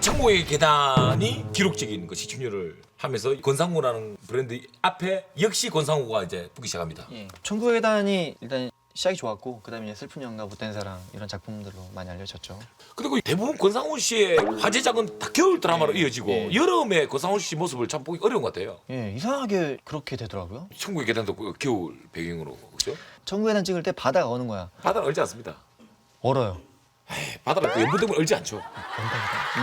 천국의 계단이 기록적인 그 시청률을 하면서 권상우라는 브랜드 앞에 역시 권상우가 이제 붙기 시작합니다. 예. 천국의 계단이 일단 시작이 좋았고 그다음에 이제 슬픈 영가 못된 사랑 이런 작품들로 많이 알려졌죠. 그리고 대부분 권상우 씨의 화제작은 다 겨울 드라마로 이어지고 예. 여름에 권상우 씨 모습을 참 보기 어려운 것 같아요. 예, 이상하게 그렇게 되더라고요. 천국의 계단도 그 겨울 배경으로 그죠? 천국의 계단 찍을 때 바다가 오는 거야. 바다는 얼지 않습니다. 얼어요. 에이, 바다는 그 연분되면 얼지 않죠.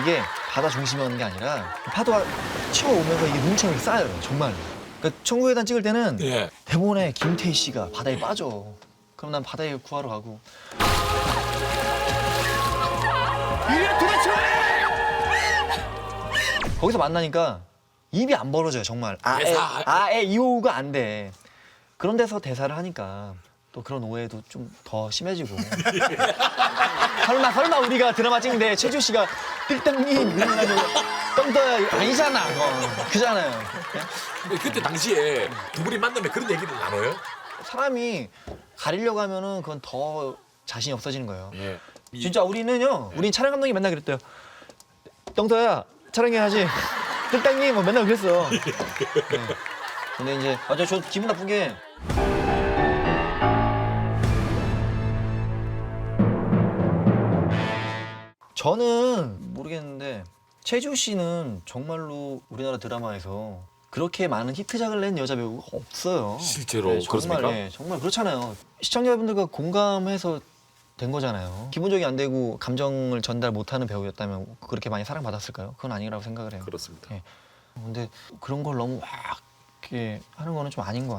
이게 바다 중심에 오는 게 아니라 파도가 치워오면서 이게 눈처럼 이렇게 쌓여요. 정말. 그러니까 계단 찍을 때는 예. 대본에 김태희 씨가 바다에 빠져. 그럼 난 바다에 구하러 가고. 거기서 만나니까 입이 안 벌어져요 정말 아에 대사. 아에 이호가 안 돼. 그런 데서 대사를 하니까 또 그런 오해도 좀 더 심해지고. 설마 설마 우리가 드라마 찍는데 최주 씨가 이러가지고 떵떠야 아니잖아 그건 그잖아요. 근데 그때 당시에 두 분이 만나면 그런 얘기를 나눠요? 사람이 가리려고 하면은 그건 더 자신이 없어지는 거예요. 예. 진짜 우리는요, 우린 촬영 감독이 맨날 그랬대요. 떵떠야 촬영해야지. 필당님 뭐 맨날 그랬어. 네. 근데 이제 아저 저 기분 나쁜 게 저는 모르겠는데 최주 씨는 정말로 우리나라 드라마에서 그렇게 많은 히트작을 낸 여자 배우가 없어요. 실제로 네, 정말, 그렇습니까? 예, 정말 그렇잖아요. 시청자분들과 공감해서 된 거잖아요. 기본적이 안 되고 감정을 전달 못하는 배우였다면 그렇게 많이 사랑받았을까요? 그건 아니라고 생각을 해요. 그렇습니다. 예. 근데 그런 걸 너무 막 이렇게 하는 거는 좀 아닌 것 같아요.